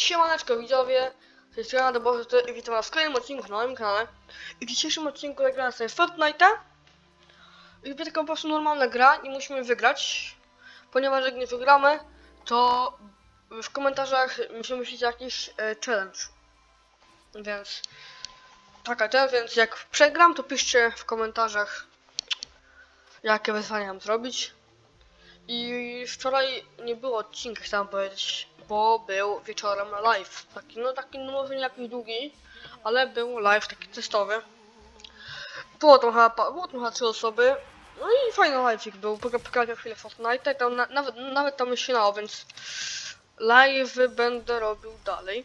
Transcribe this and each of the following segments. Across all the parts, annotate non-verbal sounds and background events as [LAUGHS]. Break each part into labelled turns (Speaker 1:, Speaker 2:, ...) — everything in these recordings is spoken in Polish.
Speaker 1: Siemaneczko widzowie, z tej strony Debozy i witam was w kolejnym odcinku na moim kanale. I w dzisiejszym odcinku zagramy sobie Fortnite'a. I będzie taka po prostu normalna gra i musimy wygrać. Ponieważ jak nie wygramy, to w komentarzach musimy myśleć jakiś e, challenge. Więc taka ten, więc jak przegram, to piszcie w komentarzach jakie wyzwania mam zrobić. I wczoraj nie było odcinka, chciałem powiedzieć, bo był wieczorem live. Taki, no taki, no nie jakiś długi, ale był live taki testowy. Było tam chyba, było tam trzy osoby. No i fajny live'ik był, pokazał chwilę Fortnite, tam na, nawet, nawet tam się nało, więc live będę robił dalej.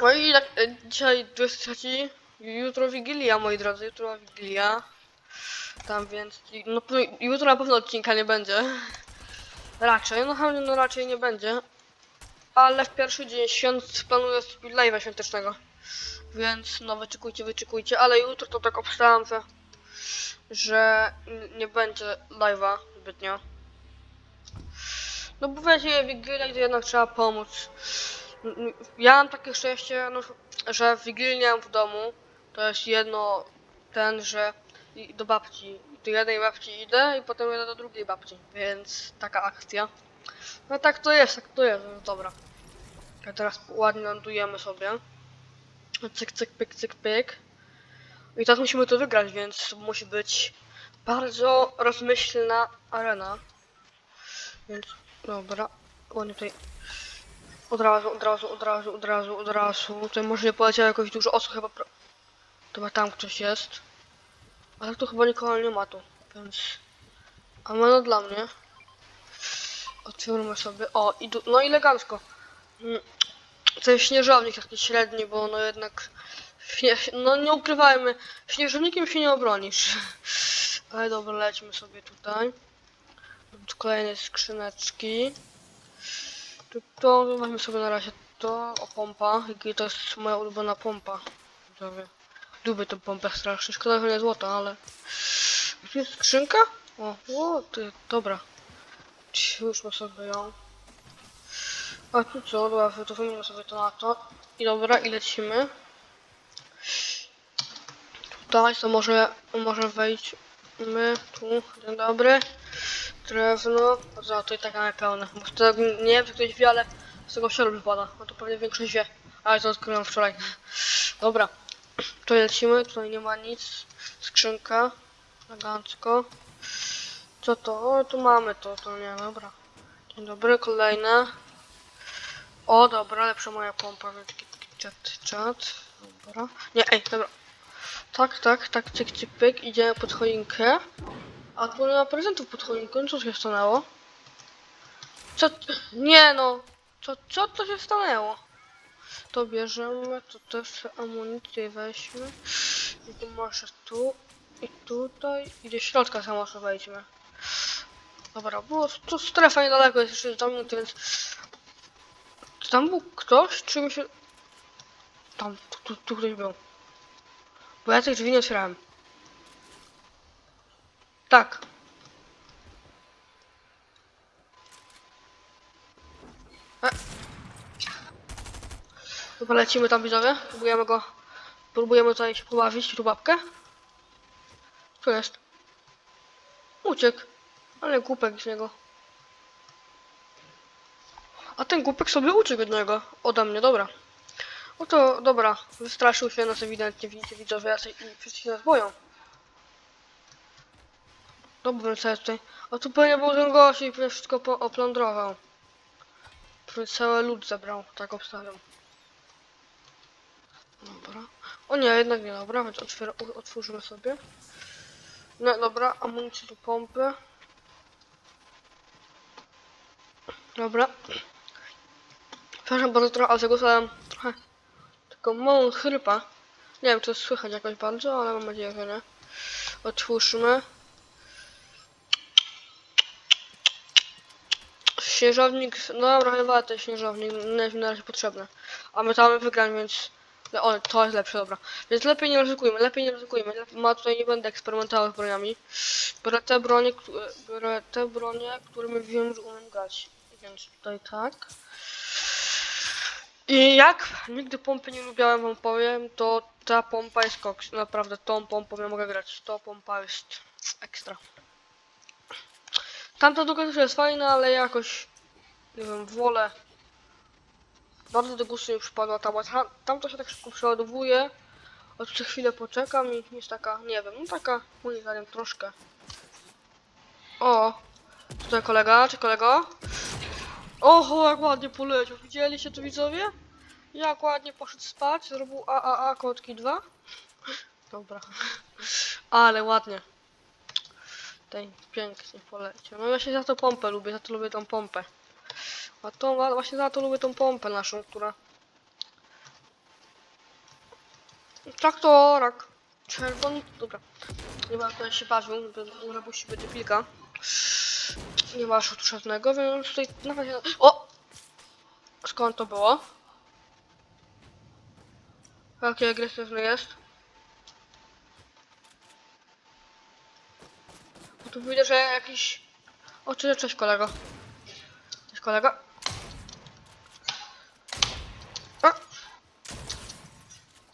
Speaker 1: No i tak, e, dzisiaj 23, jutro Wigilia, moi drodzy, jutro Wigilia. Tam więc, no jutro na pewno odcinka nie będzie. Raczej, no chyba no raczej nie będzie. Ale w pierwszy dzień świąt planuję live'a świątecznego. Więc no wyczekujcie, wyczekujcie, ale jutro to tak obstałem, że, nie będzie live'a zbytnio. No bo wiecie, Wigilia, gdzie jednak trzeba pomóc. Ja mam takie szczęście, no, że Wigilię w domu. To jest jedno, ten, że do babci. Do jednej babci idę i potem jadę do drugiej babci, więc taka akcja. No tak to jest, tak to jest, no dobra. A teraz ładnie lądujemy sobie. Cyk, cyk, pyk, cyk, pyk. I teraz musimy to wygrać, więc musi być bardzo rozmyślna arena. Więc dobra, ładnie tutaj od razu, od razu, od razu, od razu, od razu. Tutaj może nie poleciało jakoś dużo osób, chyba... Chyba tam ktoś jest. Ale tu chyba nikogo nie ma tu, więc... A no dla mnie. Otwórmy sobie. O, i tu, no elegancko. Mm, Ten śnieżownik taki średni, bo no jednak... Śnie, no nie ukrywajmy, śnieżownikiem się nie obronisz. [LAUGHS] Ale dobra, lećmy sobie tutaj. Tu kolejne skrzyneczki. Tu to, weźmy sobie na razie to, o pompa. I to jest moja ulubiona pompa. Widzowie. Lubię tę pompę strasznie. Szkoda, że nie złota, ale... Tu jest skrzynka? O, o ty, dobra. Już sobie ją. A tu co? Dobra, to wymienię sobie to na to. I dobra, i lecimy. Tutaj, to może, może wejdźmy tu. Dzień dobry. Drewno. Za to i tak mamy pełne. Bo tego, nie wiem, czy ktoś wie, ale z tego sierp wypada. No to pewnie większość wie. Ale to odkryłem wczoraj. Dobra. Tu lecimy, tutaj nie ma nic. Skrzynka. Elegancko. Co to? O, tu mamy to, to nie, dobra. Dzień dobry, kolejne. O, dobra, lepsza moja pompa, więc czat, czat. Dobra. Nie, ej, dobra. Tak, tak, tak, cyk, cyk, pyk, idziemy pod choinkę. A tu nie ma prezentów pod choinką, co się stanęło? Co? Nie no! Co, co to się stanęło? To bierzemy, to też amunicję weźmy. I tu masz tu i tutaj. I do środka samo wejdźmy. Dobra, było tu strefa niedaleko, jest jeszcze 2 minuty, więc... Czy tam był ktoś, czy mi się... Tam, tu, tu, tu ktoś był. Bo ja tych drzwi nie otwierałem. Tak. Dobra, lecimy tam widzowie. Próbujemy go... Próbujemy tutaj się pobawić. Co jest? Uciekł. Ale głupek z niego. A ten głupek sobie uciekł od niego. Ode mnie, dobra. No to dobra, wystraszył się nas ewidentnie, widzicie widzowie, i wszyscy się nas boją. Jest tutaj? A tu pewnie był ten gość i wszystko oplądrował. Cały lud zabrał, tak obstawiam. Dobra. O nie, jednak nie, dobra, więc otwier otworzymy sobie. No dobra, amunicję do pompy. Dobra. Przepraszam bardzo trochę, ale zagłosowałem trochę taką małą chrypę. Nie wiem, czy słychać jakoś bardzo, ale mam nadzieję, że nie. Otwórzmy. Śnieżownik, no dobra, chyba ten śnieżownik nie jest mi na razie potrzebny. A my tam wygrać, więc... no, O, to jest lepsze, dobra. Więc lepiej nie ryzykujmy, lepiej nie ryzykujmy. Ma tutaj nie będę eksperymentował z broniami. Biorę te bronie, któ- biorę te bronie, którymi wiem, że umiem grać. Więc tutaj tak. I jak nigdy pompy nie lubiałem, wam powiem, to ta pompa jest koks. Naprawdę, tą pompą ja mogę grać. To pompa jest ekstra. Tamta druga też jest fajna, ale jakoś, nie wiem, wolę. Bardzo do gustu mi przypadła ta łatwa. Tamta się tak szybko przeładowuje. Tu chwilę poczekam i jest taka, nie wiem, no taka, moim zdaniem, troszkę. O, tutaj kolega, czy kolego? Oho, jak ładnie poleciał. Widzieliście to widzowie? Jak ładnie poszedł spać, zrobił AAA kotki 2. Dobra. Ale ładnie. Ten pięknie poleciał. No właśnie za to pompę lubię, za to lubię tą pompę. A to właśnie za to lubię tą pompę naszą, która... Traktorak. Czerwony... Dobra. Nie ma tutaj się bawił, żeby puścić będzie pilka. Nie ma szutu żadnego, więc tutaj na razie... O! Skąd to było? Jaki agresywny jest? Tu widzę, że jakiś... O, cześć, cześć kolego. Cześć kolego.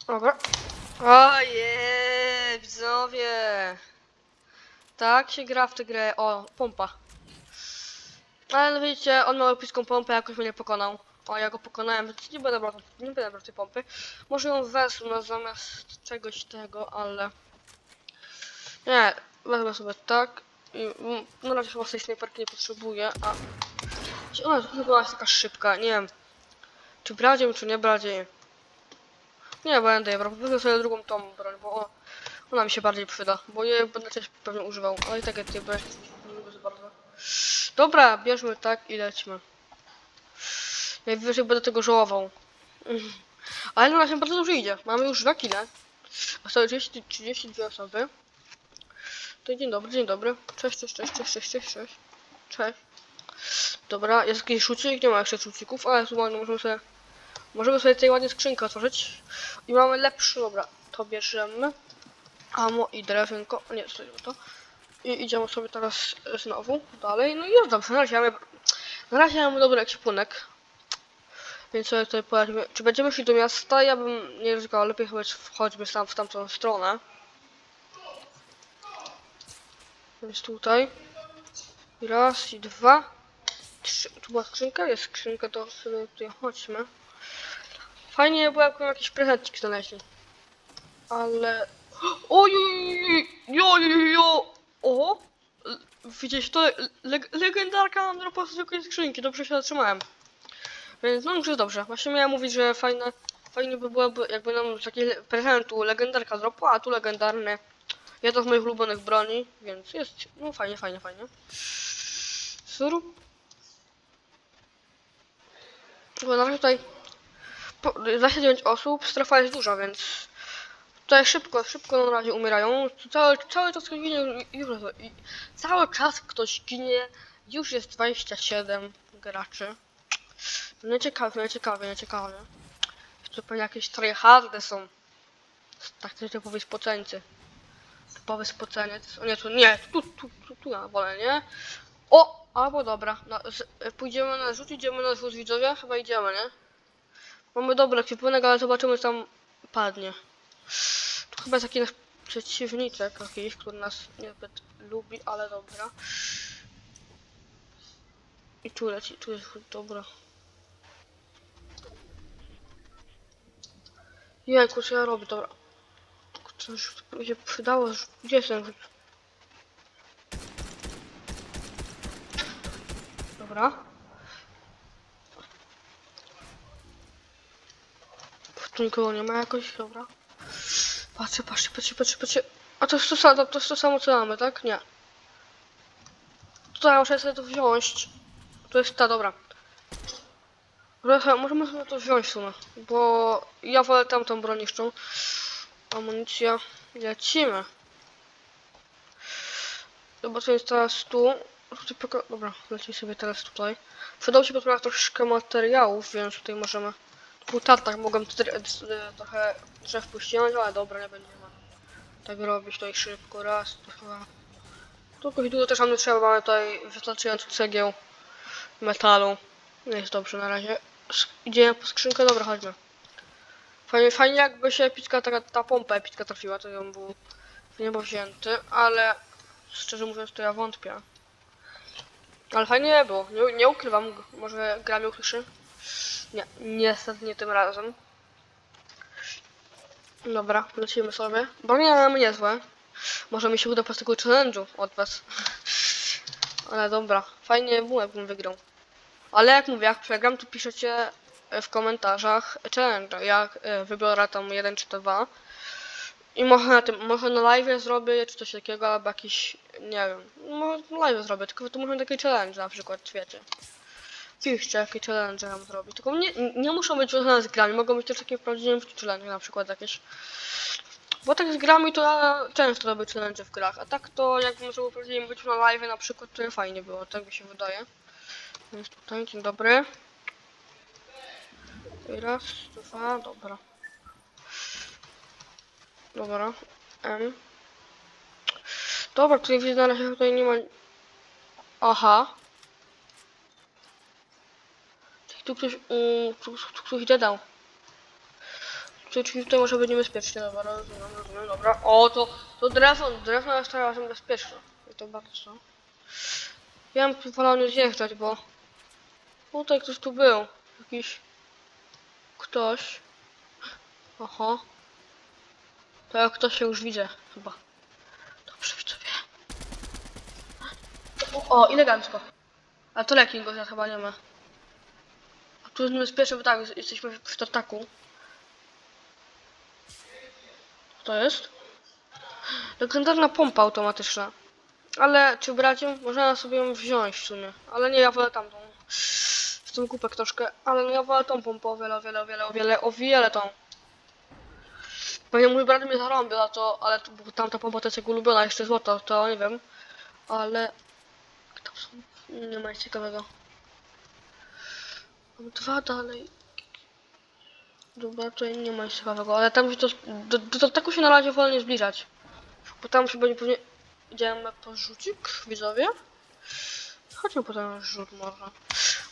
Speaker 1: Dobra. Ojej, widzowie. Tak się gra w tę grę. O, pompa. Ale no widzicie, on miał epicką pompę, jakoś mnie pokonał. O, ja go pokonałem, więc nie będę brał, nie będę brał tej pompy. Może ją wezmę zamiast czegoś tego, ale... Nie, wezmę sobie tak. I, mm, na razie chyba tej snajperki nie potrzebuję, a... Ona chyba jest taka szybka, nie wiem. Czy brać ją, czy nie brać. Nie będę jej brał, sobie drugą tą broń, bo ona mi się bardziej przyda. Bo jej będę też pewnie używał, ale i tak jak nie będę nie lubię za bardzo. Dobra, bierzmy tak i lećmy. Najwyżej będę tego żałował. Ale na razie bardzo dobrze idzie. Mamy już dwa kile. Zostały 30, 32 osoby. To dzień dobry, dzień dobry. Cześć, cześć, cześć, cześć, cześć, cześć, cześć. Cześć. Dobra, jest jakiś szucik, nie ma jeszcze szucików, ale tu ładnie możemy sobie... Możemy sobie tutaj ładnie skrzynkę otworzyć. I mamy lepszy, dobra, to bierzemy. Amo i drewienko, nie, stoimy to. I idziemy sobie teraz znowu dalej. No i jest dobrze, na razie mamy, na razie mamy dobry ekwipunek. Więc sobie tutaj poradźmy. Czy będziemy szli do miasta? Ja bym nie ryzykował, lepiej chyba wchodźmy w tamtą stronę. Więc tutaj. I raz, i dwa. Trzy. Tu była skrzynka? Jest skrzynka, to sobie tutaj chodźmy. Fajnie by jakby jakiś prezencik znaleźli. Ale... Ojojojojojo! O! L- Widzieliście to? Le legendarka nam dropła z zwykłej skrzynki, dobrze się zatrzymałem. Więc no już jest dobrze. Właśnie miałem mówić, że fajne, fajnie by było, by- jakby nam z takiego prezentu legendarka dropła, a tu legendarny. Jedna z moich ulubionych broni, więc jest, no fajnie, fajnie, fajnie. Sur. Bo na razie tutaj po, za 9 osób, strefa jest duża, więc tutaj szybko, szybko na razie umierają. Cały, cały czas ktoś ginie, już, cały czas ktoś ginie, już jest 27 graczy. Nieciekawe, nieciekawe, nieciekawe. To pewnie jakieś tryhardy są. Tak to typowi spoceńcy. Typowy spoceniec. O nie, tu nie, tu, tu, tu, tu ja wolę, nie? O! Albo dobra. Na, z, pójdziemy na rzut, idziemy na rzut widzowie? Chyba idziemy, nie? Mamy dobry ekwipunek, ale zobaczymy co tam padnie. Tu chyba jest taki nasz przeciwniczek jakiś, który nas niezbyt lubi, ale dobra. I tu leci, tu jest dobra. Jejku, co ja robię, dobra. Coś się przydało, gdzie jest ten rzut? Dobra. Tu nikogo nie ma jakoś, dobra. Patrzę, patrzę, patrzę, patrzę, patrzę. A to jest to samo, to jest to samo co mamy, tak? Nie. Tutaj muszę sobie to wziąć. To jest ta, dobra. Dobra, Możemy sobie to wziąć w sumie, bo ja wolę tamtą broniszczą. Amunicja. Lecimy. Zobaczymy teraz tu. Tutaj poka- Dobra, lecimy sobie teraz tutaj. Przydał się potrzeba troszeczkę materiałów, więc tutaj możemy... Tartak, mogłem tutaj e, trochę drzew puścić, ale dobra, nie będziemy tak robić tutaj szybko. Raz, dwa. Tylko i dużo też nam nie trzeba, mamy tutaj wystarczająco cegieł, metalu. Jest dobrze na razie. idziemy po skrzynkę, dobra, chodźmy. Fajnie, fajnie jakby się epicka, ta, ta pompa epicka trafiła, to ją był w ale szczerze mówiąc to ja wątpię. Ale fajnie nie było, nie, nie ukrywam, może gra mnie ukryszy. Nie, niestety nie tym razem. Dobra, lecimy sobie. Bronie mamy niezłe. Może mi się uda po tego challenge'u od was. [LAUGHS] Ale dobra, fajnie było jakbym wygrał. Ale jak mówię, jak przegram, to piszecie e, w komentarzach challenge, jak e, wybiorę tam jeden czy to dwa. I może na tym, może na live zrobię, czy coś takiego, albo jakiś, nie wiem, może na live zrobię, tylko to może taki challenge na przykład, wiecie. Piszcie, jakie challenge mam zrobić. Tylko nie, nie muszą być związane z grami, mogą być też takie prawdziwe challenge na przykład jakieś. Bo tak z grami to ja często robię challenge w grach, a tak to jakbym zrobił prawdziwie być na live na przykład, to nie fajnie było, tak mi się wydaje. Jest tutaj, dzień dobry. I Raz, dwa, dobra. Dobra. M. Dobra, tutaj widzę na razie tutaj nie ma... Aha. Tu ktoś, um, tu, tu ktoś dodał. Czyli tutaj może być niebezpiecznie, dobra, rozumiem, rozumiem, dobra. O, to, to drewno, drewno jest teraz bezpieczne. I to bardzo. Ja bym wolał zjeżdżać, bo... Tutaj ktoś tu był. Jakiś... Ktoś. Oho. To jak ktoś się już widzę, chyba. Dobrze, widzowie. O, o, elegancko. A to leki go chyba nie ma. Tu jest niebezpieczne, bo tak, jest- jesteśmy w, tartaku. Co to jest? Legendarna pompa automatyczna. Ale czy brać ją? Można sobie ją wziąć w sumie. Ale nie, ja wolę tamtą. W tym kupek troszkę. Ale no ja wolę tą pompę o wiele, o wiele, o wiele, o wiele, o wiele tą. Pewnie mój brat mnie zarąbił na to, ale bo tamta pompa to jest jego ulubiona, jeszcze złota, to nie wiem. Ale... Są... Nie ma nic ciekawego. Mam dwa dalej. Dobra, tutaj nie ma nic ciekawego, ale tam się to... Do, do, do tego się na razie wolę nie zbliżać. Bo tam się będzie pewnie... Idziemy po rzucik, widzowie. Chodźmy po ten rzut może.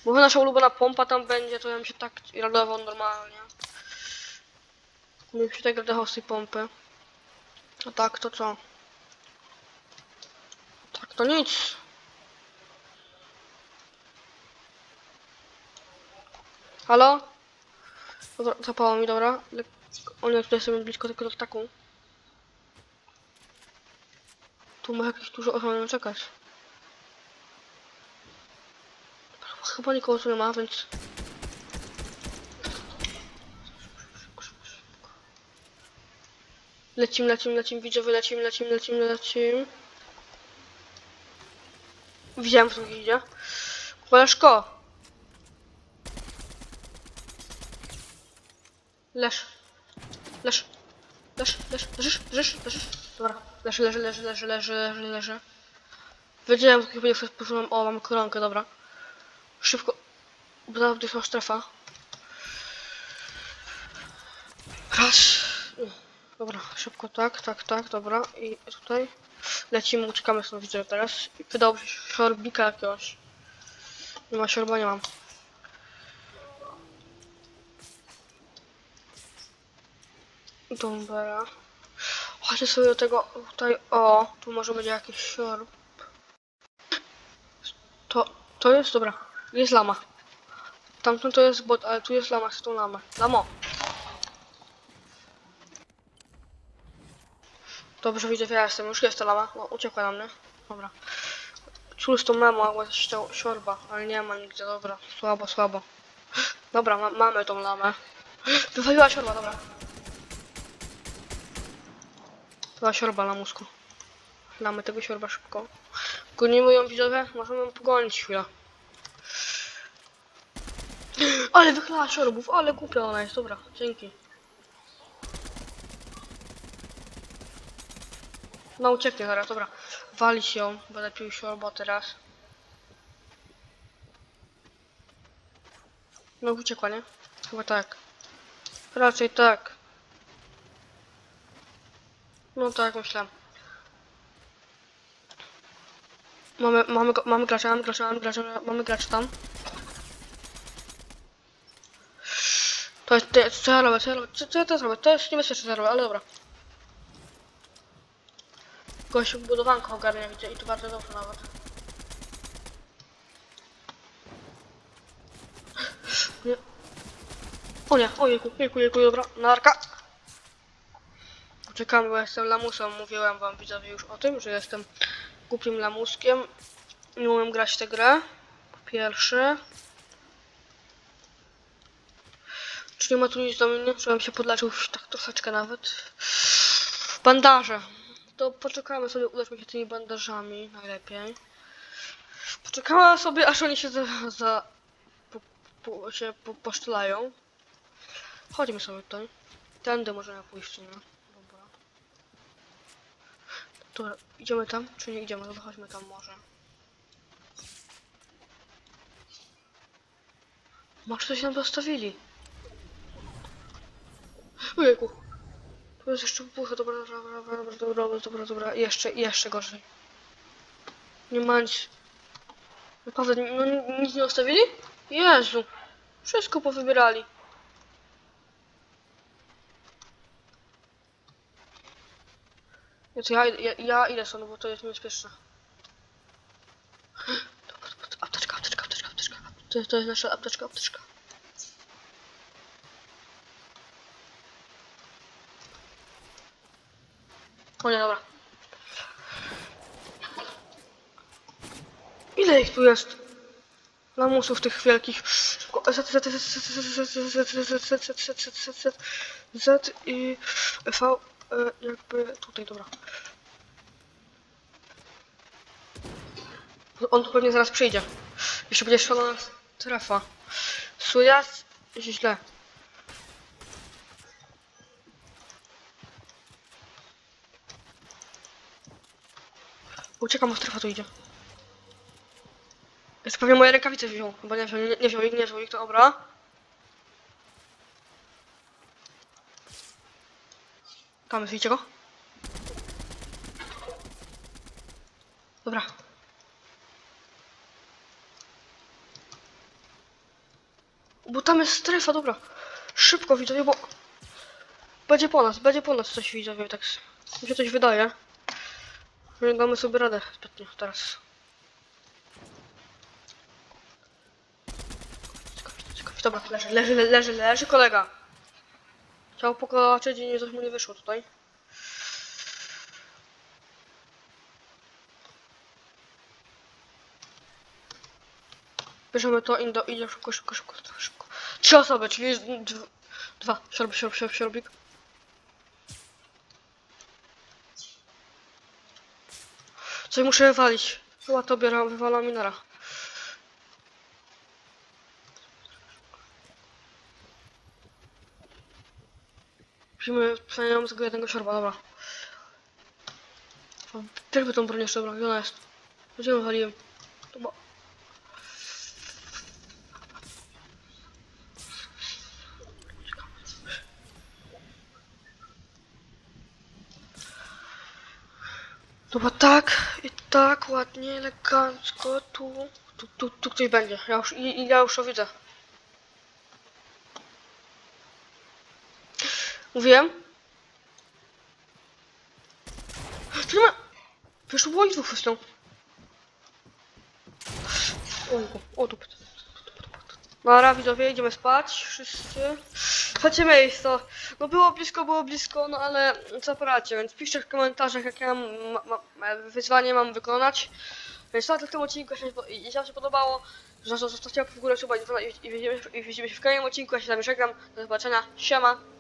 Speaker 1: Bo nasza ulubiona pompa tam będzie, to ja bym się tak radował normalnie. Bym się tak radował z tej pompy. A tak to co? Tak to nic. Halo? Dobra, zapało mi, dobra. On jest tutaj sobie blisko tylko do taką. Tu ma jakieś dużo osób na czekać. Chyba nikogo tu nie ma, więc... Lecimy, lecimy, lecimy, widzowie, lecimy, lecimy, lecimy, lecimy. Widziałem, co idzie. Koleżko! Leż. Leż. Leż, leż, leżysz, leżysz, leżysz. Dobra, leży, leży, leży, leży, leży, leży, leży. Wiedziałem, że będzie przez poczułem, o, mam koronkę, dobra. Szybko. Bo zaraz będzie strefa. Raz. Dobra, szybko, tak, tak, tak, dobra. I tutaj lecimy, uciekamy stąd, widzę teraz. I Wydało się siorbika jakiegoś. Nie ma siorba, nie mam. Dobra. Chodźcie sobie do tego tutaj, o, tu może będzie jakiś siorb. To, to jest, dobra, jest lama. Tamten to jest bot, ale tu jest lama, z tą lamę. Lamo! Dobrze widzę, ja jestem, już jest ta lama. No, uciekła na mnie. Dobra. Cóż to memo, mogła ścią- siorba, ale nie ma nigdzie, dobra. Słabo, słabo. Dobra, ma mamy tą lamę. Wywaliła siorba, dobra. Była siorba na mózgu. Lamy tego siorba szybko. Gonimy ją widzowie? Możemy ją pogonić chwilę. Ale wychlała siorbów, ale głupia ona jest, dobra, dzięki. No ucieknie zaraz, dobra. Walić ją, będę pił siorbo teraz. No uciekła, nie? Chyba tak. Raczej tak. No tak myślę. Mamy, mamy, mamy gracza, mamy gracza, mamy gracza, mamy gracza tam. To jest, to jest, co ja robię, co ja robię, co, co ja teraz robię? To jest niebezpieczne, co ja robię, ale dobra. Gościu budowanko ogarnia, widzę, i to bardzo dobrze nawet. Nie. O nie, ojejku, jejku, jejku, dobra, narka. Czekamy, bo jestem lamusem, mówiłem wam widzowie już o tym, że jestem głupim lamuskiem. Nie umiem grać tę grę. Po pierwsze. Czy nie ma tu nic do mnie? Żebym się podleczył tak troszeczkę nawet. Bandaże. To poczekamy sobie, ulećmy się tymi bandażami najlepiej. Poczekamy sobie, aż oni się za... za po, po, się po, poszczelają. Chodźmy sobie tutaj. Tędy możemy pójść, nie? Dobra, idziemy tam, czy nie idziemy? Dobra, chodźmy tam może. Masz coś nam dostawili. Ojejku. Tu jest jeszcze bucha, dobra, dobra, dobra, dobra, dobra, dobra, dobra, jeszcze, jeszcze gorzej. Nie ma nic. Naprawdę, no nic nie ostawili? Jezu. Wszystko powybierali. To ja, ja, ja idę stąd, bo to jest niebezpieczne. Apteczka, apteczka, apteczka, apteczka. To to jest nasza apteczka, apteczka. O nie, dobra. Ile ich tu jest? Lamusów tych wielkich. Szybko. Z, Z, Z, Z, Z, Z, Z, Z, Z, Z, Z, Z, Z, Z, Z, Z i V e, jakby tutaj, dobra. On tu pewnie zaraz przyjdzie. Jeszcze będzie szalona strefa. Sujas, źle. Uciekam, bo strefa tu idzie. Jest pewnie moje rękawice wziął. Chyba nie wziął, nie, wziął ich, nie wziął ich, to dobra. Widzicie go? Dobra. Bo tam jest strefa, dobra. Szybko widzowie, bo... Będzie po nas, będzie po nas coś widzowie, tak mi się coś wydaje. Damy sobie radę zbytnio teraz. Dobra, leży, leży, leży, leży kolega. Chciał pokaczyć i coś mu nie wyszło tutaj. Bierzemy to i do, idzie szybko, szybko, szybko, szybko. Trzy osoby, czyli dwa. Siorb, siorb, siorbik. Coś muszę wywalić. Chyba to biorę, wywalam minera. Musimy przynajmniej tego jednego siorba, dobra. Też by tą broń jeszcze brał, gdzie ona jest? Gdzie ją waliłem? To. Dobra, tak i tak, ładnie, elegancko, tu, tu, tu, tu ktoś będzie, ja już, i, i ja już to widzę. Mówiłem? Nie ma... Tu było ich dwóch wysną. Ojku, o tu. Dobra, widzowie, idziemy spać, wszyscy. Chodźcie miejsce. No było blisko, było blisko, no ale co poradcie, więc piszcie w komentarzach, jakie mam, ma, ma, wyzwanie mam wykonać. Więc na tym odcinku, jeśli wam się podobało, zostawcie w górę, suba i, i, i, widzimy, i się w kolejnym odcinku, ja się z żegnam. Do zobaczenia, siema.